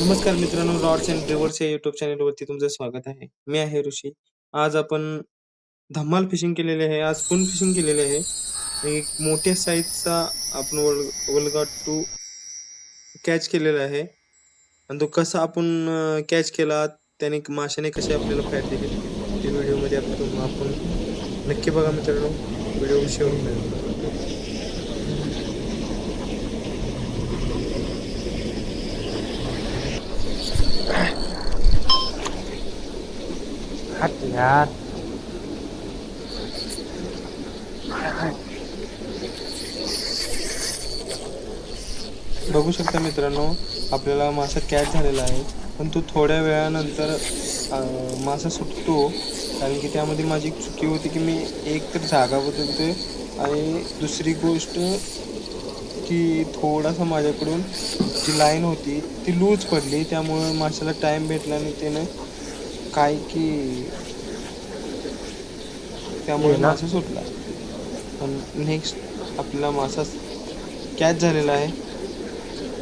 नमस्कार मित्रांनो Lords and Rivers या युट्यूब चॅनलवरती तुमचं स्वागत आहे. मी आहे ऋषी. आज आपण धम्माल फिशिंग केलेले आहे. आज फुल फिशिंग केलेले आहे? एक मोठ्या साईजचा आपण वल वलगा टू कॅच केलेला आहे. आणि तो कसा आपण कॅच केला त्याने माशाने कसे आपल्याला फॅट दिली ते व्हिडिओमध्ये आपण आपण नक्की बघा मित्रांनो. व्हिडिओ शेवट मिळेल. यार बघू शकता मित्रांनो आपल्याला मासा कॅच झालेला आहे. पण तो थोड्या वेळानंतर मासा सुटतो. कारण की त्यामध्ये माझी एक चुकी होती की मी एक तर जागा बदलते आणि दुसरी गोष्ट की थोडासा माझ्याकडून जी लाईन होती ती लूज पडली. त्यामुळे माशाला टाईम भेटला आणि त्यानं काय की त्यामुळे. मासा सुटला. पण नेक्स्ट आपल्याला मासा कॅच झालेला आहे.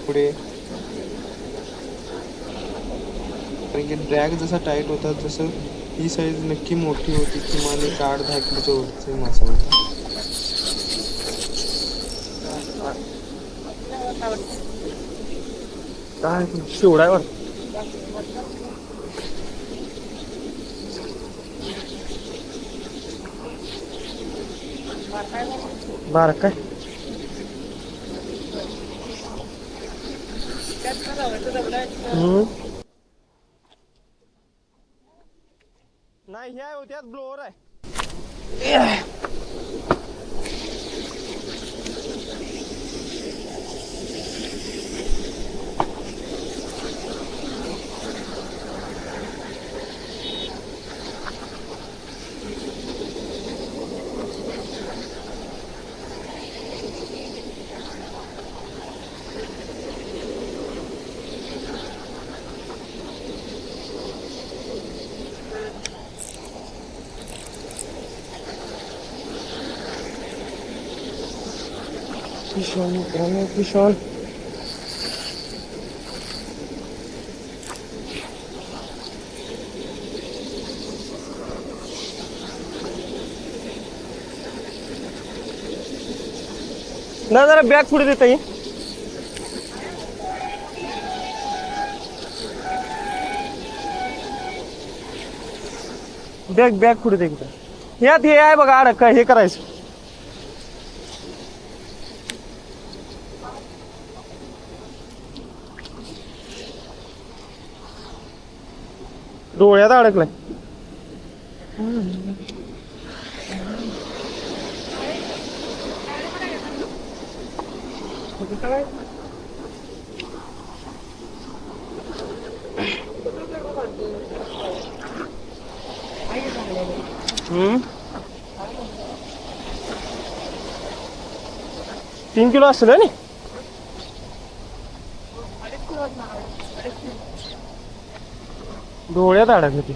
पुढे. कारण की ड्रॅग जसा टाईट होता तसं ही साईज नक्की मोठी होती. किमान एक आठ दहा किलोचा वरचा मासा होता. काय? शिवडायवर? बार काय. नाही ह्या होत्यात ब्लोअर आहे. Pishon, मित्रांनो पिशॉन ना जरा बॅग पुढे देता येईल बॅग बॅग पुढे दे यात हे आहे बघा अडक काय हे करायचं. डोळ्यात अडकलाय हम्म तीन किलो असेल ना डोळ्यात अडकली ती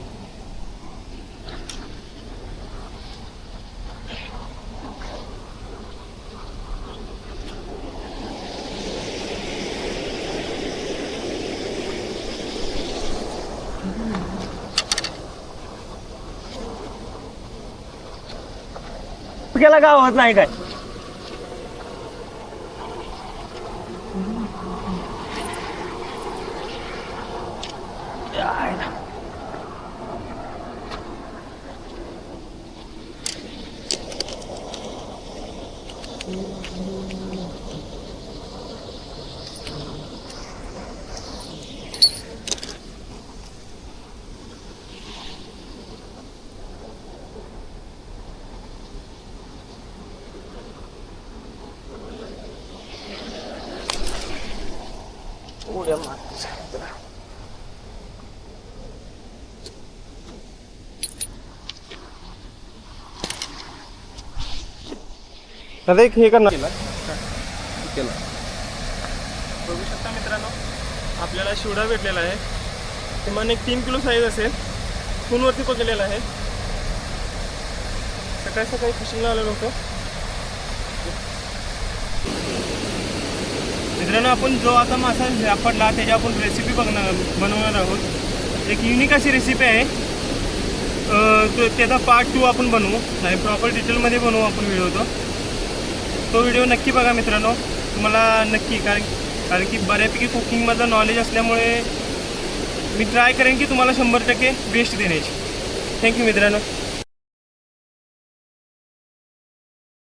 गेला गावात नाही काय? उड्या मारते दादा एक हे करणार. केला. बघू शकता मित्रांनो आपल्याला शिवडा भेटलेला आहे. किमान एक तीन किलो साईज असेल. फोनवरती पकडलेला आहे. सकाळी सकाळी फिशिंगला आलेलो होतो. मित्रांनो आपण जो आता मासा सापडला त्याची आपण रेसिपी बघणार बनवणार आहोत. एक युनिक अशी रेसिपी आहे. तो त्याचा पार्ट टू आपण बनवू. नाही प्रॉपर डिटेलमध्ये बनवू आपण व्हिडिओ तो. तो व्हिडिओ नक्की बघा मित्रांनो. तुम्हाला नक्की कारण कारण की बऱ्यापैकी कुकिंगमधलं नॉलेज असल्यामुळे मी ट्राय करेन की तुम्हाला शंभर टक्के बेस्ट देण्याची. थँक्यू मित्रांनो.